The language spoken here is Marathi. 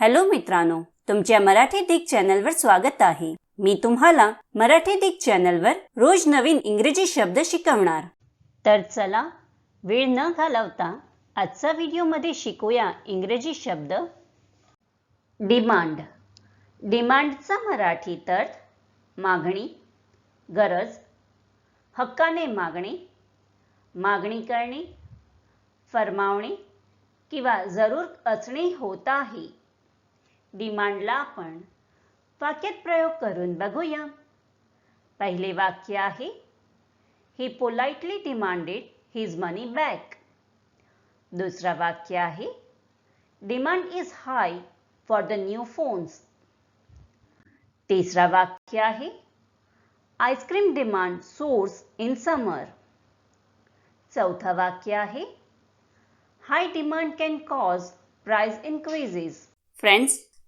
हॅलो मित्रांनो तुमच्या मराठी दिग चॅनलवर स्वागत आहे. मी तुम्हाला मराठी दिग चॅनलवर रोज नवीन इंग्रजी शब्द शिकवणार. तर चला वेळ न घालवता आजचा व्हिडिओमध्ये शिकूया इंग्रजी शब्द. डिमांड. डिमांडचा मराठीत अर्थ मागणी गरज हक्काने मागणे मागणी करणे फरमावणे किंवा जरूर असणे होत आहे. डिमांडला आपण वाक्यात प्रयोग करून बघूया. पहिले वाक्य आहे ही politely demanded his money back दुसरा वाक्य आहे demand is high for the new phones तिसरा वाक्य आहे ice cream demand soars in summer चौथा वाक्य आहे high demand can cause price increases friends